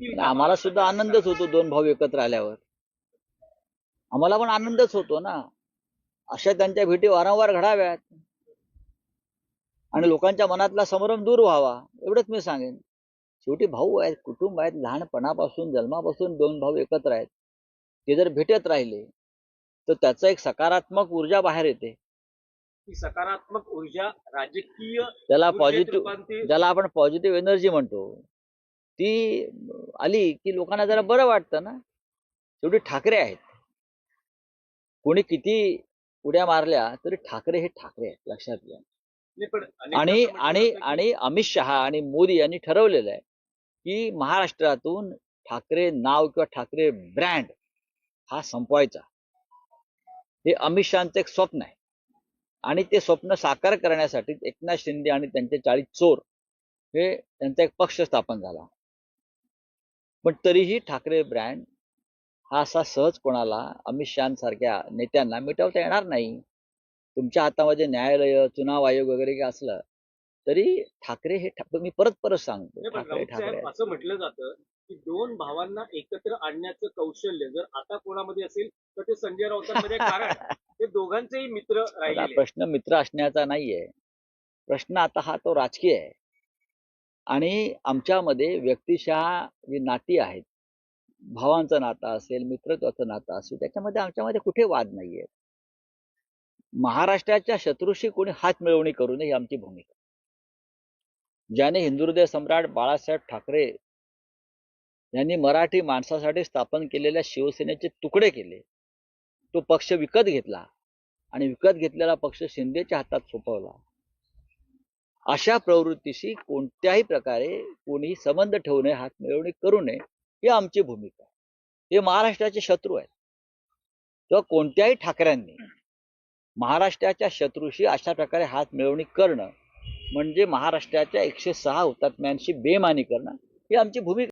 आम्हाला सुद्धा आनंदच होतो दोन भाऊ एकत्र आल्यावर. आम्हाला पण आनंदच होतो ना. अशा त्यांच्या भेटी वारंवार घडाव्यात. आणि लोकांच्या मनातला संभ्रम दूर व्हावा एवढंच मी सांगेन. शेवटी भाऊ आहेत कुटुंब आहेत लहानपणापासून जन्मापासून दोन भाऊ एकत्र आहेत. ते जर भेटत राहिले तर त्याचं एक सकारात्मक ऊर्जा बाहेर येते. सकारात्मक ऊर्जा राजकीय त्याला पॉझिटिव्ह ज्याला आपण पॉझिटिव्ह एनर्जी म्हणतो. ती आली की लोकांना जरा बरं वाटतं ना. शेवटी ठाकरे आहेत. कोणी किती उड्या मारल्या तरी ठाकरे हे ठाकरे आहेत लक्षात घ्या. आणि आणि आणि अमित शहा आणि मोदी यांनी ठरवलेलं आहे की महाराष्ट्रातून ठाकरे नाव किंवा ठाकरे ब्रँड हा संपवायचा. हे अमित शहाचं एक स्वप्न आहे. आणि ते स्वप्न साकार करण्यासाठी एकनाथ शिंदे आणि त्यांचे चाळीस चोर हे त्यांचा एक पक्ष स्थापन झाला. पण तरीही ठाकरे ब्रँड हा असा सहज कोणाला अमित शहासारख्या नेत्यांना मिटवता येणार नाही. तुमच्या हातामध्ये न्यायालय चुनाव आयोग वगैरे काही असलं तरी ठाकरे हे मी परत परत सांगतो ठाकरे राऊत ठाकरे. असं म्हटलं जातं की दोन भावांना एकत्र आणण्याचं कौशल्य जर आता कोणामध्ये असेल तर ते संजय राऊतांमध्ये कारण ते दोघांचेही मित्र प्रश्न मित्र असण्याचा नाहीये. प्रश्न आता हा तो राजकीय आहे. आणि आमच्यामध्ये व्यक्तिशः जी नाती आहेत भावांचं नातं असेल मित्रत्वाचं नातं असेल त्याच्यामध्ये आमच्यामध्ये कुठे वाद नाहीये. महाराष्ट्राच्या शत्रूशी कोणी हात मिळवणी करू नये ही आमची भूमिका. ज्याने हिंदुहृदय सम्राट बाळासाहेब ठाकरे यांनी मराठी माणसासाठी स्थापन केलेल्या शिवसेनेचे तुकडे केले. तो पक्ष विकत घेतला आणि विकत घेतलेला पक्ष शिंदेच्या हातात सोपवला. अशा प्रवृत्तीशी कोणत्याही प्रकारे कोणीही संबंध ठेवू नये हात मिळवणी करू नये ही आमची भूमिका आहे. हे महाराष्ट्राचे शत्रू आहेत. किंवा कोणत्याही ठाकऱ्यांनी महाराष्ट्राच्या शत्रूशी अशा प्रकारे हात मिळवणी करणं म्हणजे महाराष्ट्राच्या एकशे सहा हुतात्म्यांशी बेमानी करणं ही आमची भूमिका